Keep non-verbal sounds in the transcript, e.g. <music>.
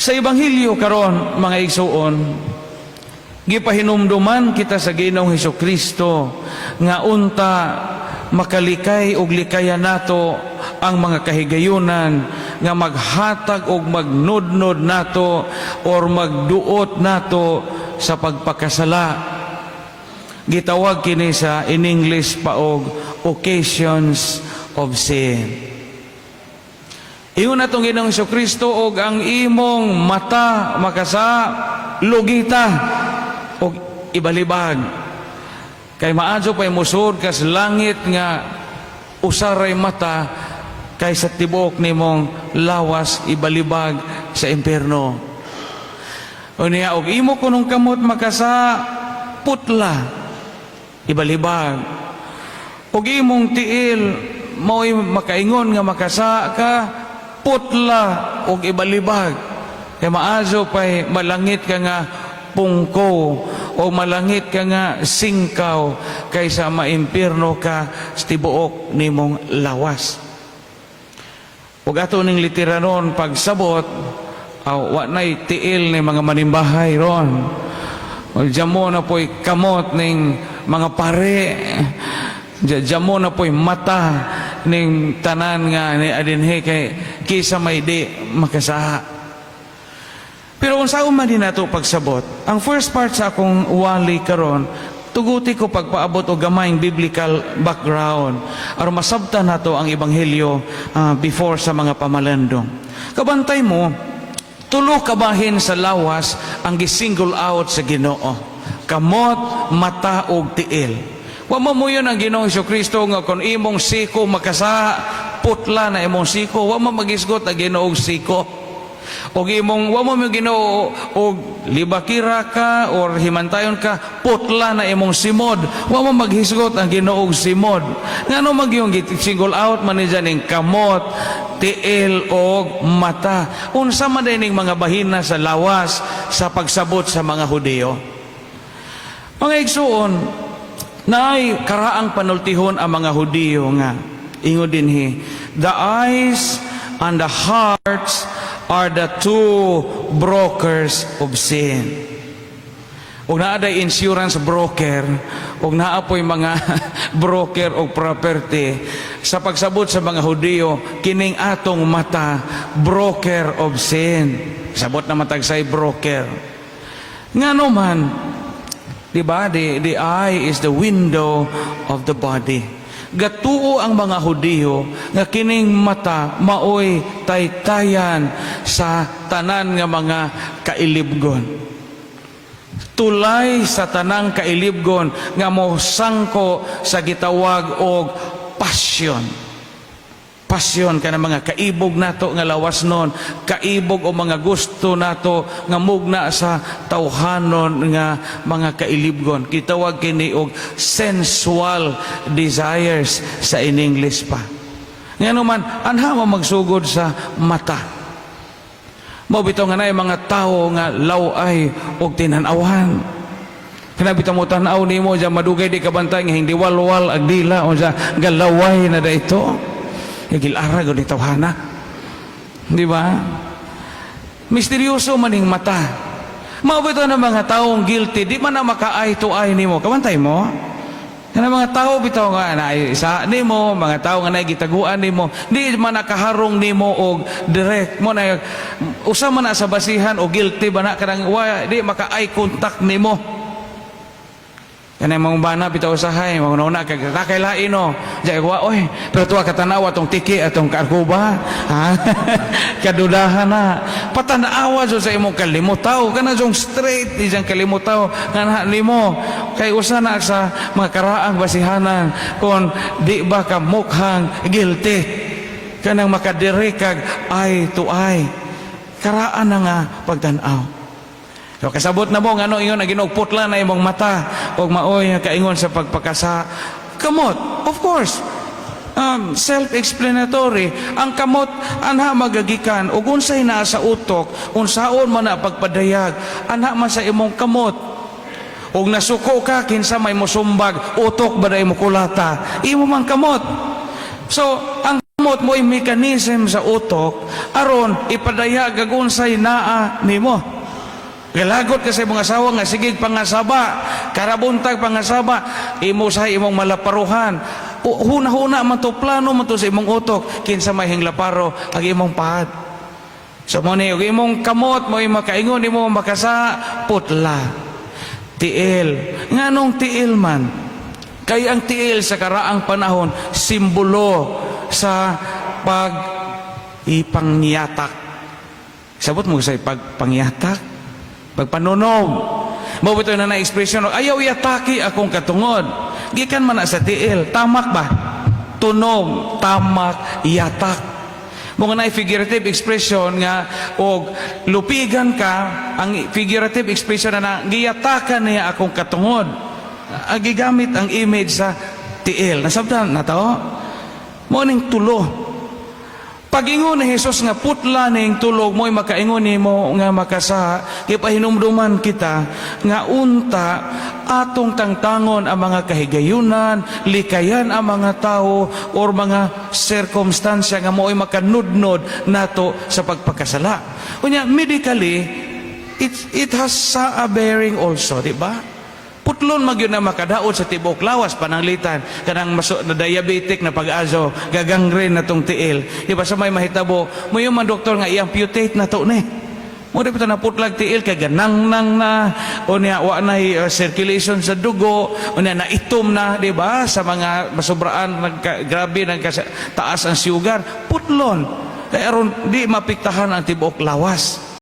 Sa Ebanghelyo karon mga igsuon, gipahinumduman kita sa Ginoong Hesus Kristo nga unta makalikay og likayan nato ang mga kahigayunan nga maghatag og magnudnod nato or magduot nato sa pagpakasala. Gitawag kini sa in English pa og occasions of sin Ingon na itong Ginoong Kristo og ang imong mata makasa lugita og ibalibag. Kay maadyo pa'y musod kas langit nga usaray mata kay sa tibok nimong lawas ibalibag sa impierno. O niya, og imo kunong kamot makasa putla ibalibag. Og imong tiil mo'y makaingon nga makasa ka putla og ibalibag. Kaya maazo pa'y malangit ka nga pungko o malangit ka nga singkaw kaysa maimpirno ka sa tibuok nimong lawas. Ug ato ning literanon pagsabot aw wa nay tiil ni mga manimbahay ron. O jamo na po'y kamot ning mga pare. Ja- Jamo na po'y mata ning tanan nga ni adinhe kay kisa may di makasaha. Pero kung saan man din nato pagsabot, ang first part sa akong wali karon, tuguti ko pagpaabot o gamayng biblical background aron masabtan nato ang ebanghelyo ah, before sa mga pamalandong. Kabantay mo, tulo kabahin sa lawas ang gisingle out sa Ginoo. Kamot, mata ug tiil. Wa mo mo yun ang Ginoong Kristo nga kung imong siko makasa putla na imong siko, wa mo magisgot ang Ginoong siko. O imong wa mo mo Ginoo og libakira ka or himantayon ka putla na imong simod. Wa mo maghisgot ang Ginoong simod. Ngano mag yung git- single out man ning kamot, tiil og mata. Unsa man ning mga bahina sa lawas sa pagsabot sa mga Hudiyo. Mga igsuon, naay karaang panultihon ang mga Hudiyo nga. Ingo dinhi, the eyes and the hearts are the two brokers of sin. Ug naa insurance broker, ug naa po'y mga <laughs> broker og property sa pagsabot sa mga Hudiyo, kining atong mata broker of sin. Sabot na matagsay broker. Ngano man, Di ba? The, the eye is the window of the body. Gatuo ang mga Hudiyo nga kining mata maoy taytayan sa tanan nga mga kailibgon. Tulay sa tanang kailibgon nga mo sangko sa gitawag og passion pasyon ka ng mga kaibog nato nga lawas nun, kaibog o mga gusto nato nga mugna sa tawhanon nga mga kailibgon. Kitawag kini og sensual desires sa in English pa. Nga naman, anha mo magsugod sa mata. Mo bitaw nga na mga tao nga laway og tinanawan. Kinabita mo tanaw nimo diyan madugay di kabantay nga hindi walwal ag dila o sa galaway na da ito. Kagil-ara gud ni tawhana. Di ba? Misteryoso maning mata. Mabito na mga taong guilty, di man na maka-eye to eye nimo. Kabantay mo? Kana mga tao bitaw nga na isa nimo, mga tao nga nagitaguan nimo, di man nakaharong nimo og direct mo na usa man na sa basihan o guilty ba na kanang wa di maka eye contact nimo. Kana mga bana bitaw usahay, mga una kay kakay lain no. Jay wa oy, pero tuwa katanawa tong tiki atong karkuba. Ha? <laughs> Kadudahan na. Patanawa jo sa imong kalimutaw, kana jong straight di jang kalimutaw nga nimo. Kay usa na sa mga basihanan kon di ba ka mukhang guilty. Kanang makadiri kag eye to eye. Karaan na nga pagtanaw. So kasabot na mo ngano ingon na ginugputla na imong mata og maoy kaingon sa pagpakasa. Kamot, of course. Um, self-explanatory. Ang kamot anha magagikan ug unsay naa sa utok, unsaon man na pagpadayag, anha man sa imong kamot. Ug nasuko ka kinsa may mosumbag, utok ba mo kulata. Imo man kamot. So, ang Kamot mo yung mechanism sa utok aron ipadaya gagunsay naa nimo. Galagot kasi mga asawa nga sige pangasaba, karabuntag pangasaba, imo sa imong malaparuhan. Huna-huna man to plano man to sa imong utok kinsa may hinglaparo ang imong pahad. So mo ni imong kamot mo imong makaingon imo makasa putla. Tiil. Nganong tiil man? Kay ang tiil sa karaang panahon simbolo sa pag ipangyatak. Sabot mo sa pagpangyatak, pagpanunom. Mao bito na na ekspresyon ayaw yataki akong katungod. Gikan man sa tiil, tamak ba? Tunom, tamak, yatak. Mga na figurative expression nga og lupigan ka ang figurative expression na, giyatakan niya akong katungod. Ang gigamit ang image sa tiil. Nasabdan na to? Morning tulo. Pagingon ni Jesus nga putla ning tulog mo'y makaingon nimo nga makasa kay kita nga unta atong tangtangon ang mga kahigayunan, likayan ang mga tao or mga circumstansya nga mo'y makanudnod nato sa pagpakasala. Unya medically it it has a bearing also, di ba? Putlon mag yun na makadaot sa tibok lawas pananglitan kanang maso na diabetic na pag-azo gagangren na tong tiil. Di ba sa may mahitabo mo yung man doktor nga i-amputate na to ni mo di pa na putlag tiil kay ganang nang na. O niya wa na uh, circulation sa dugo. O niya na itom na di ba? Sa mga masobraan nagka, grabe nagka taas ang sugar. Putlon. Kaya aron di mapiktahan ang tibok lawas